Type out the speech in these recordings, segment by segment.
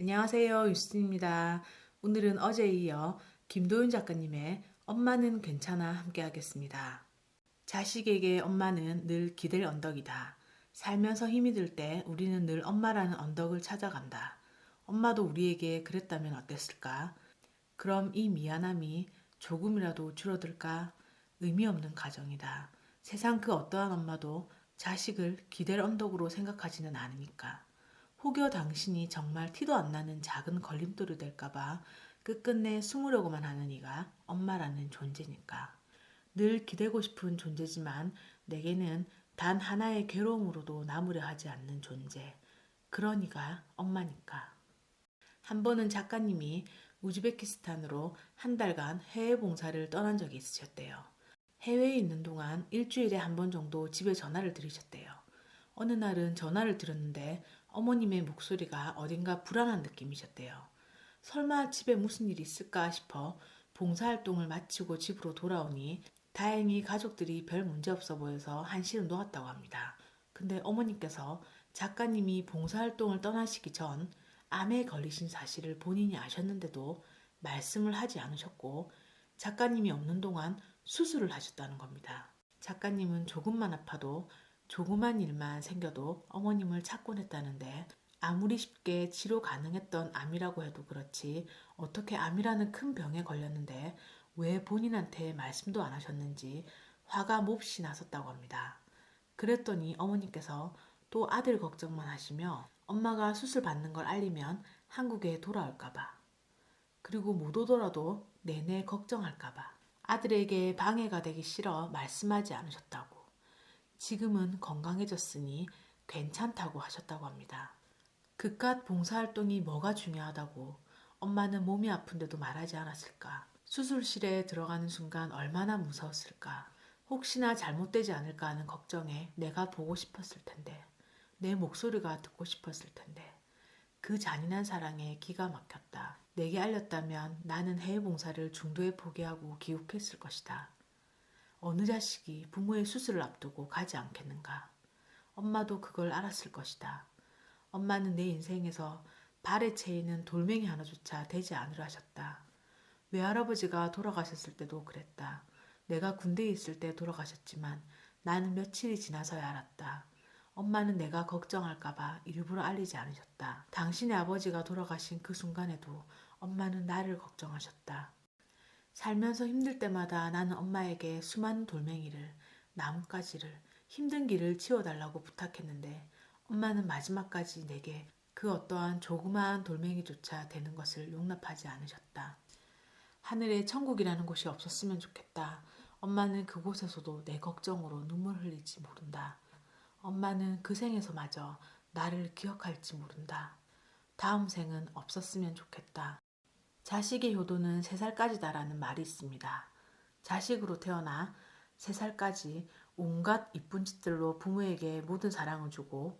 안녕하세요. 유스입니다. 오늘은 어제에 이어 김도윤 작가님의 엄마는 괜찮아 함께 하겠습니다. 자식에게 엄마는 늘 기댈 언덕이다. 살면서 힘이 들 때 우리는 늘 엄마라는 언덕을 찾아간다. 엄마도 우리에게 그랬다면 어땠을까? 그럼 이 미안함이 조금이라도 줄어들까? 의미 없는 가정이다. 세상 그 어떠한 엄마도 자식을 기댈 언덕으로 생각하지는 않으니까. 혹여 당신이 정말 티도 안 나는 작은 걸림돌이 될까봐 끝끝내 숨으려고만 하는 이가 엄마라는 존재니까. 늘 기대고 싶은 존재지만 내게는 단 하나의 괴로움으로도 남으려 하지 않는 존재. 그러니가 엄마니까. 한 번은 작가님이 우즈베키스탄으로 한 달간 해외 봉사를 떠난 적이 있으셨대요. 해외에 있는 동안 일주일에 한 번 정도 집에 전화를 드리셨대요. 어느 날은 전화를 드렸는데 어머님의 목소리가 어딘가 불안한 느낌이셨대요. 설마 집에 무슨 일이 있을까 싶어 봉사활동을 마치고 집으로 돌아오니 다행히 가족들이 별 문제 없어 보여서 한시름 놓았다고 합니다. 근데 어머니께서 작가님이 봉사활동을 떠나시기 전 암에 걸리신 사실을 본인이 아셨는데도 말씀을 하지 않으셨고 작가님이 없는 동안 수술을 하셨다는 겁니다. 작가님은 조금만 아파도 조그만 일만 생겨도 어머님을 찾곤 했다는데 아무리 쉽게 치료 가능했던 암이라고 해도 그렇지 어떻게 암이라는 큰 병에 걸렸는데 왜 본인한테 말씀도 안 하셨는지 화가 몹시 나섰다고 합니다. 그랬더니 어머니께서 또 아들 걱정만 하시며 엄마가 수술 받는 걸 알리면 한국에 돌아올까봐. 그리고 못 오더라도 내내 걱정할까봐. 아들에게 방해가 되기 싫어 말씀하지 않으셨다고 지금은 건강해졌으니 괜찮다고 하셨다고 합니다. 그깟 봉사활동이 뭐가 중요하다고 엄마는 몸이 아픈데도 말하지 않았을까? 수술실에 들어가는 순간 얼마나 무서웠을까? 혹시나 잘못되지 않을까 하는 걱정에 내가 보고 싶었을 텐데, 내 목소리가 듣고 싶었을 텐데, 그 잔인한 사랑에 기가 막혔다. 내게 알렸다면 나는 해외 봉사를 중도에 포기하고 기욱했을 것이다. 어느 자식이 부모의 수술을 앞두고 가지 않겠는가? 엄마도 그걸 알았을 것이다. 엄마는 내 인생에서 발에 채이는 돌멩이 하나조차 되지 않으려 하셨다. 외할아버지가 돌아가셨을 때도 그랬다. 내가 군대에 있을 때 돌아가셨지만 나는 며칠이 지나서야 알았다. 엄마는 내가 걱정할까봐 일부러 알리지 않으셨다. 당신의 아버지가 돌아가신 그 순간에도 엄마는 나를 걱정하셨다. 살면서 힘들 때마다 나는 엄마에게 수많은 돌멩이를, 나뭇가지를, 힘든 길을 치워달라고 부탁했는데 엄마는 마지막까지 내게 그 어떠한 조그마한 돌멩이조차 되는 것을 용납하지 않으셨다. 하늘에 천국이라는 곳이 없었으면 좋겠다. 엄마는 그곳에서도 내 걱정으로 눈물 흘릴지 모른다. 엄마는 그 생에서마저 나를 기억할지 모른다. 다음 생은 없었으면 좋겠다. 자식의 효도는 세살까지다라는 말이 있습니다. 자식으로 태어나 세살까지 온갖 이쁜 짓들로 부모에게 모든 사랑을 주고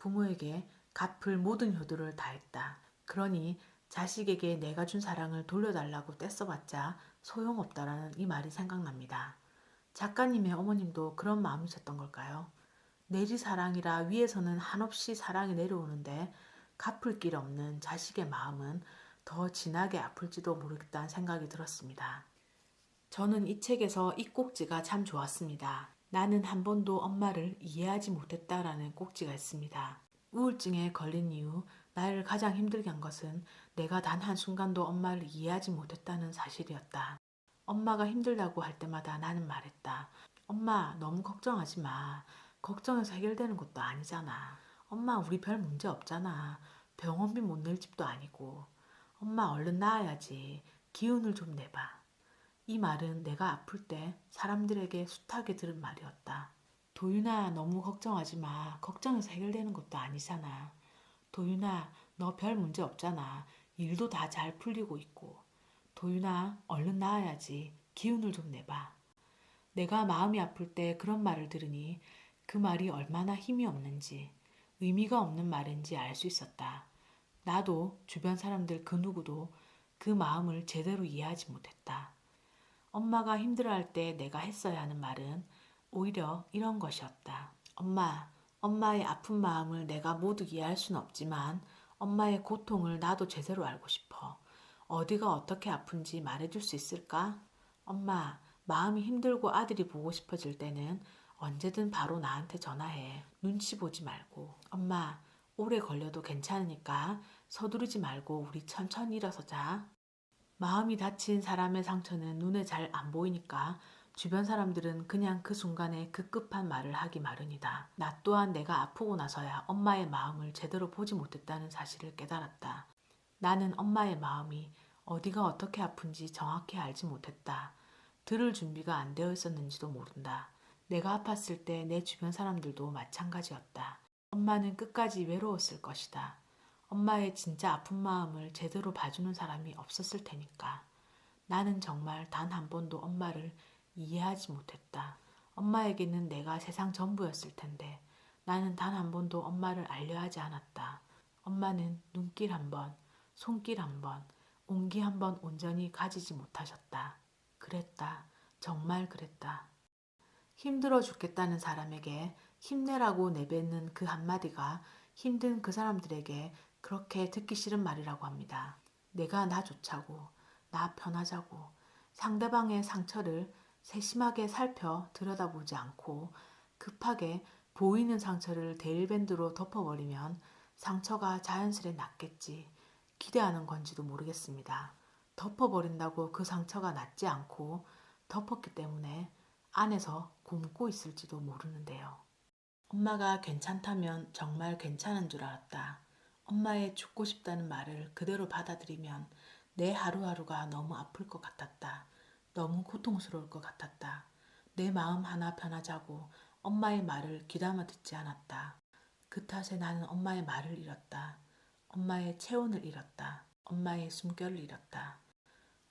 부모에게 갚을 모든 효도를 다했다. 그러니 자식에게 내가 준 사랑을 돌려달라고 떼써봤자 소용없다라는 이 말이 생각납니다. 작가님의 어머님도 그런 마음이셨던 걸까요? 내리 사랑이라 위에서는 한없이 사랑이 내려오는데 갚을 길 없는 자식의 마음은 더 진하게 아플지도 모르겠다는 생각이 들었습니다. 저는 이 책에서 이 꼭지가 참 좋았습니다. 나는 한 번도 엄마를 이해하지 못했다라는 꼭지가 있습니다. 우울증에 걸린 이후 나를 가장 힘들게 한 것은 내가 단 한순간도 엄마를 이해하지 못했다는 사실이었다. 엄마가 힘들다고 할 때마다 나는 말했다. 엄마, 너무 걱정하지 마. 걱정해서 해결되는 것도 아니잖아. 엄마, 우리 별 문제 없잖아. 병원비 못 낼 집도 아니고. 엄마 얼른 나아야지. 기운을 좀 내봐. 이 말은 내가 아플 때 사람들에게 숱하게 들은 말이었다. 도윤아, 너무 걱정하지 마. 걱정해서 해결되는 것도 아니잖아. 도윤아, 너 별 문제 없잖아. 일도 다 잘 풀리고 있고. 도윤아, 얼른 나아야지. 기운을 좀 내봐. 내가 마음이 아플 때 그런 말을 들으니 그 말이 얼마나 힘이 없는지, 의미가 없는 말인지 알 수 있었다. 나도 주변 사람들 그 누구도 그 마음을 제대로 이해하지 못했다. 엄마가 힘들어할 때 내가 했어야 하는 말은 오히려 이런 것이었다. 엄마, 엄마의 아픈 마음을 내가 모두 이해할 수는 없지만 엄마의 고통을 나도 제대로 알고 싶어. 어디가 어떻게 아픈지 말해줄 수 있을까? 엄마, 마음이 힘들고 아들이 보고 싶어질 때는 언제든 바로 나한테 전화해. 눈치 보지 말고. 엄마, 오래 걸려도 괜찮으니까 서두르지 말고 우리 천천히 일어서자. 마음이 다친 사람의 상처는 눈에 잘 안 보이니까 주변 사람들은 그냥 그 순간에 급급한 말을 하기 마련이다. 나 또한 내가 아프고 나서야 엄마의 마음을 제대로 보지 못했다는 사실을 깨달았다. 나는 엄마의 마음이 어디가 어떻게 아픈지 정확히 알지 못했다. 들을 준비가 안 되어 있었는지도 모른다. 내가 아팠을 때 내 주변 사람들도 마찬가지였다. 엄마는 끝까지 외로웠을 것이다. 엄마의 진짜 아픈 마음을 제대로 봐주는 사람이 없었을 테니까. 나는 정말 단 한 번도 엄마를 이해하지 못했다. 엄마에게는 내가 세상 전부였을 텐데 나는 단 한 번도 엄마를 알려 하지 않았다. 엄마는 눈길 한 번, 손길 한 번, 온기 한 번 온전히 가지지 못하셨다. 그랬다. 정말 그랬다. 힘들어 죽겠다는 사람에게 힘내라고 내뱉는 그 한마디가 힘든 그 사람들에게 그렇게 듣기 싫은 말이라고 합니다. 내가 나 좋자고, 나 편하자고, 상대방의 상처를 세심하게 살펴 들여다보지 않고 급하게 보이는 상처를 데일밴드로 덮어버리면 상처가 자연스레 낫겠지 기대하는 건지도 모르겠습니다. 덮어버린다고 그 상처가 낫지 않고 덮었기 때문에 안에서 굶고 있을지도 모르는데요. 엄마가 괜찮다면 정말 괜찮은 줄 알았다. 엄마의 죽고 싶다는 말을 그대로 받아들이면 내 하루하루가 너무 아플 것 같았다. 너무 고통스러울 것 같았다. 내 마음 하나 편하자고 엄마의 말을 귀담아 듣지 않았다. 그 탓에 나는 엄마의 말을 잃었다. 엄마의 체온을 잃었다. 엄마의 숨결을 잃었다.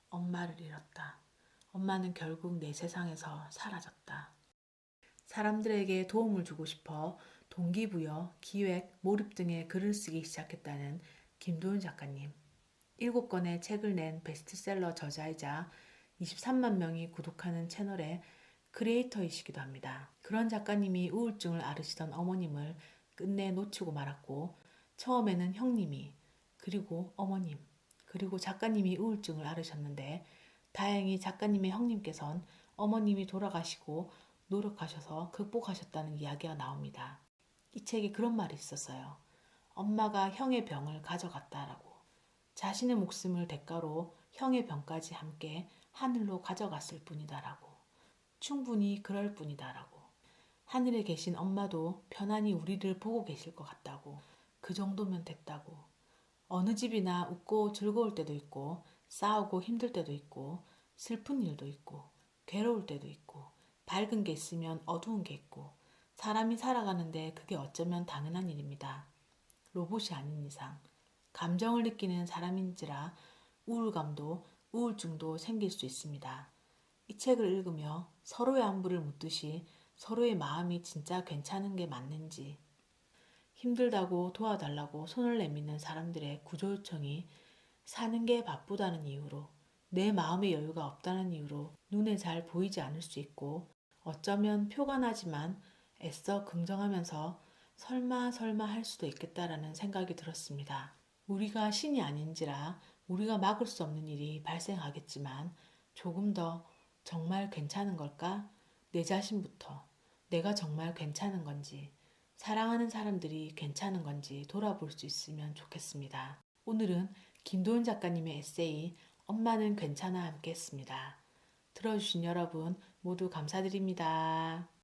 엄마를 잃었다. 엄마는 결국 내 세상에서 사라졌다. 사람들에게 도움을 주고 싶어 동기부여, 기획, 몰입 등의 글을 쓰기 시작했다는 김도윤 작가님. 일곱 권의 책을 낸 베스트셀러 저자이자 23만 명이 구독하는 채널의 크리에이터이시기도 합니다. 그런 작가님이 우울증을 앓으시던 어머님을 끝내 놓치고 말았고, 처음에는 형님이, 그리고 어머님, 그리고 작가님이 우울증을 앓으셨는데, 다행히 작가님의 형님께선 어머님이 돌아가시고 노력하셔서 극복하셨다는 이야기가 나옵니다. 이 책에 그런 말이 있었어요. 엄마가 형의 병을 가져갔다라고. 자신의 목숨을 대가로 형의 병까지 함께 하늘로 가져갔을 뿐이다라고. 충분히 그럴 뿐이다라고. 하늘에 계신 엄마도 편안히 우리를 보고 계실 것 같다고. 그 정도면 됐다고. 어느 집이나 웃고 즐거울 때도 있고, 싸우고 힘들 때도 있고, 슬픈 일도 있고, 괴로울 때도 있고, 밝은 게 있으면 어두운 게 있고, 사람이 살아가는데 그게 어쩌면 당연한 일입니다. 로봇이 아닌 이상. 감정을 느끼는 사람인지라 우울감도 우울증도 생길 수 있습니다. 이 책을 읽으며 서로의 안부를 묻듯이 서로의 마음이 진짜 괜찮은 게 맞는지, 힘들다고 도와달라고 손을 내미는 사람들의 구조 요청이 사는 게 바쁘다는 이유로, 내 마음의 여유가 없다는 이유로 눈에 잘 보이지 않을 수 있고, 어쩌면 표가 나지만 애써 긍정하면서 설마 설마 할 수도 있겠다라는 생각이 들었습니다. 우리가 신이 아닌지라 우리가 막을 수 없는 일이 발생하겠지만 조금 더 정말 괜찮은 걸까? 내 자신부터 내가 정말 괜찮은 건지 사랑하는 사람들이 괜찮은 건지 돌아볼 수 있으면 좋겠습니다. 오늘은 김도은 작가님의 에세이 엄마는 괜찮아 함께 했습니다. 들어주신 여러분 모두 감사드립니다.